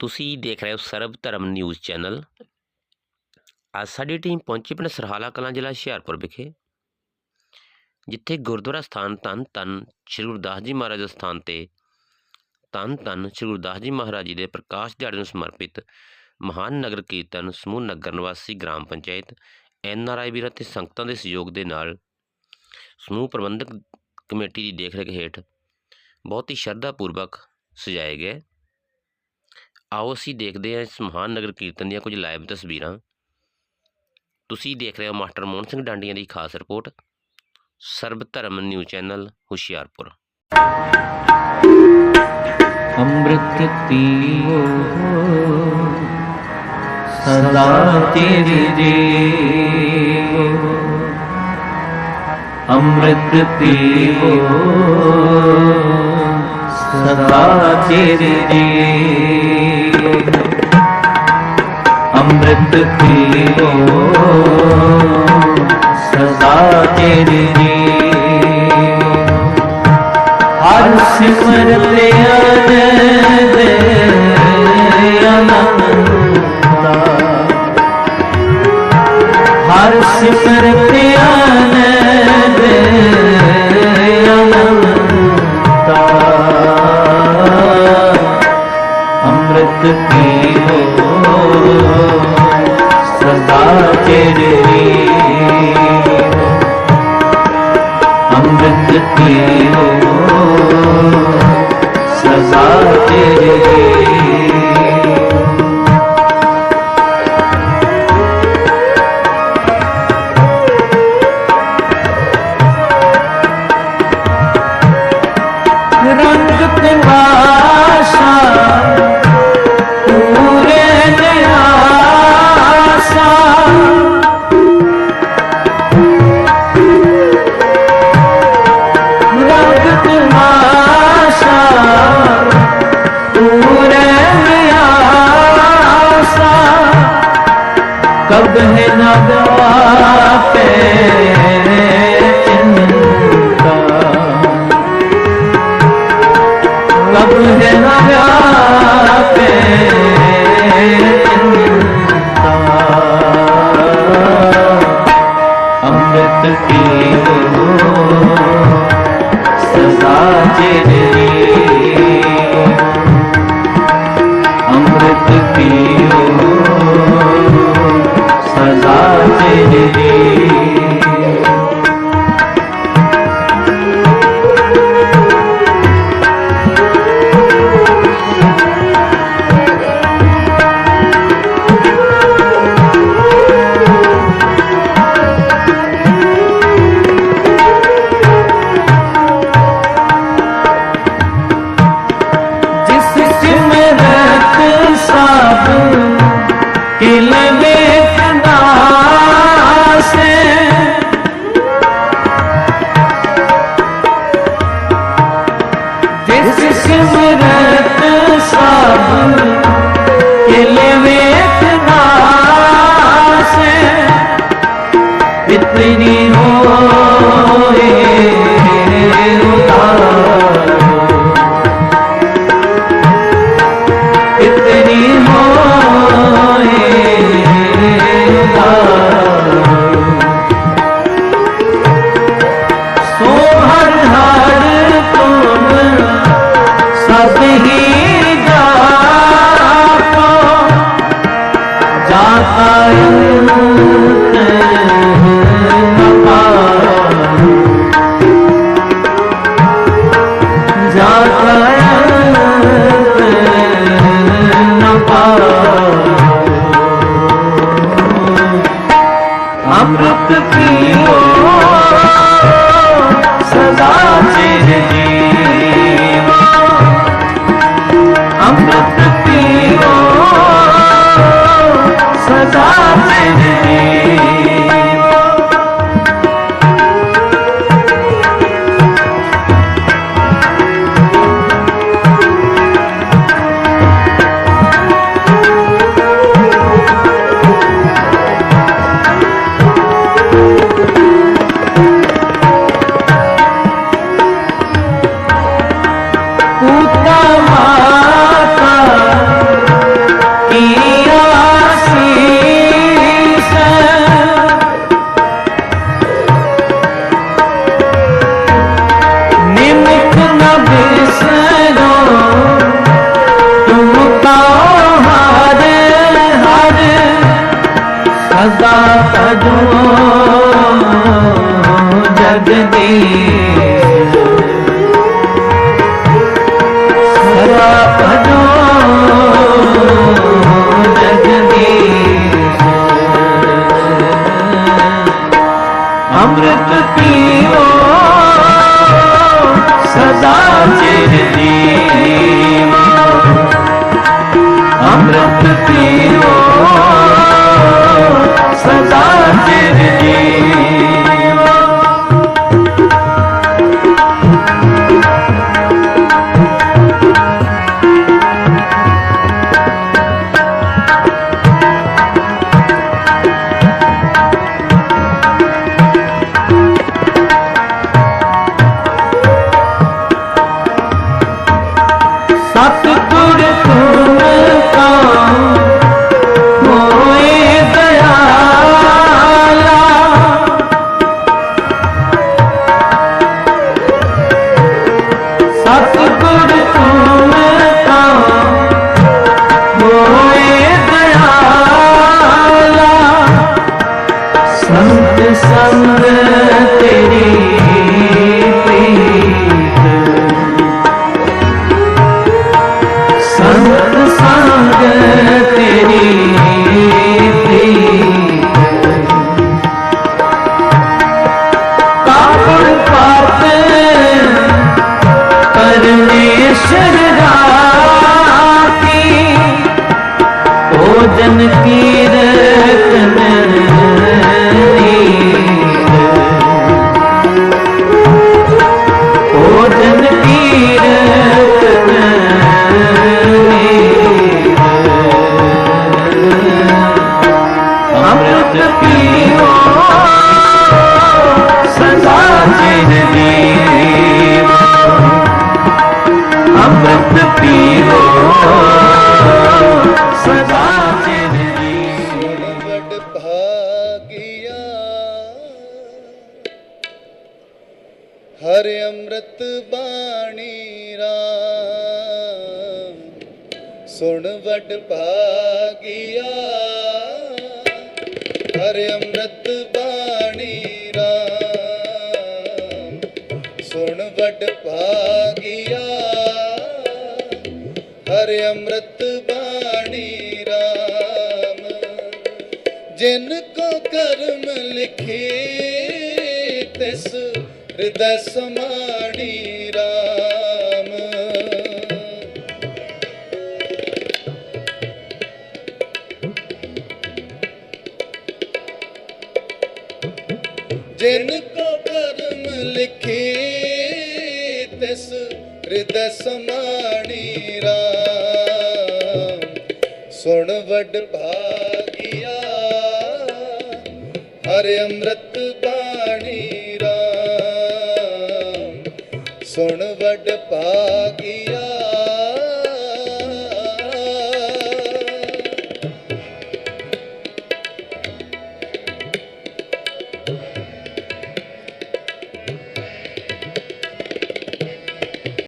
ਤੁਸੀਂ ਦੇਖ ਰਹੇ ਹੋ ਸਰਬ ਧਰਮ ਨਿਊਜ਼ ਚੈਨਲ। ਅੱਜ ਸਾਡੀ ਟੀਮ ਪਹੁੰਚੀ ਪਿੰਡ ਸਰਹਾਲਾ ਕਲਾਂ ਜ਼ਿਲ੍ਹਾ ਹੁਸ਼ਿਆਰਪੁਰ ਵਿਖੇ, ਜਿੱਥੇ ਗੁਰਦੁਆਰਾ ਸਥਾਨ ਧੰਨ ਧੰਨ ਸ੍ਰੀ ਗੁਰਦਾਸ ਜੀ ਮਹਾਰਾਜ ਦੇ ਸਥਾਨ ਤੇ ਧੰਨ ਧੰਨ ਸ੍ਰੀ ਗੁਰਦਾਸ ਜੀ ਮਹਾਰਾਜ ਜੀ ਦੇ ਪ੍ਰਕਾਸ਼ ਦਿਹਾੜੇ ਨੂੰ ਸਮਰਪਿਤ ਮਹਾਨ ਨਗਰ ਕੀਰਤਨ ਸਮੂਹ ਨਗਰ ਨਿਵਾਸੀ ਗ੍ਰਾਮ ਪੰਚਾਇਤ ਐਨ ਆਰ ਆਈ ਵੀਰ ਅਤੇ ਸੰਗਤਾਂ ਦੇ ਸਹਿਯੋਗ ਦੇ ਨਾਲ ਸਮੂਹ ਪ੍ਰਬੰਧਕ ਕਮੇਟੀ ਦੀ ਦੇਖਰੇਖ ਹੇਠ ਬਹੁਤ ਹੀ ਸ਼ਰਧਾ ਪੂਰਵਕ ਸਜਾਏ ਗਏ। ਆਓ ਅਸੀਂ ਦੇਖਦੇ ਹਾਂ ਇਸ ਮਹਾਨ ਨਗਰ ਕੀਰਤਨ ਦੀਆਂ ਕੁਝ ਲਾਈਵ ਤਸਵੀਰਾਂ। ਤੁਸੀਂ ਦੇਖ ਰਹੇ ਹੋ ਮਾਸਟਰ ਮੋਹਨ ਸਿੰਘ ਡਾਂਡੀਆਂ ਦੀ ਖਾਸ ਰਿਪੋਰਟ, ਸਰਬ ਧਰਮ ਨਿਊਜ਼ ਚੈਨਲ, ਹੁਸ਼ਿਆਰਪੁਰ। ਅੰਮ੍ਰਿਤ ਪੀਓ, ਸਦਾ ਤੇਰੇ ਜੀਵੋ ਅੰਮ੍ਰਿਤ ਪੀਓ, ਸਦਾ ਤੇਰੇ ਜੀਵੋ ਅੰਮ੍ਰਿਤ ਪੀਓ ਸਦਾ ਤੇਰੇ ਜੀਵੋ ਹਰ ਸਿਮਰਤ ਆਨੰਦ ਅਨੰਤਾ ਹਰ ਸਿਮਰਤ ਆਨੰਦ ਅਨੰਤਾ ਅੰਮ੍ਰਿਤ ਪੀਓ ਸਦਾ ਸਦਾ ਸਜੋ ਜਗ ਹਰ ਬਾਣੀ ਰਾਮ। ਸੁਣ ਵਡ ਭਾਗਿਆ। ਹਰ ਅੰਮ੍ਰਿਤ ਬਾਣੀ ਰਾਮ। ਸੁਣ ਵਡ ਭਾਗਿਆ। ਹਰ ਅੰਮ੍ਰਿਤ ਬਾਣੀ ਰਾਮ। ਜਿਨ ਕੋ ਕਰਮ ਲਿਖੇ, ਤਿਸ ਹਿਰਦੈ ਸਮਾਣੀ ਰਾਮ ਜਿਨ ਕੋ ਕਰਮ ਲਿਖੇ ਤਿਸ ਹਿਰਦੈ ਸਮਾਣੀ ਰਾਮ ਸੁਣ ਵਡ ਭਾਗਿਆ ਹਰ ਅੰਮ੍ਰਿਤ ਸੁਣ ਵਡ ਭਾਗਿਆ।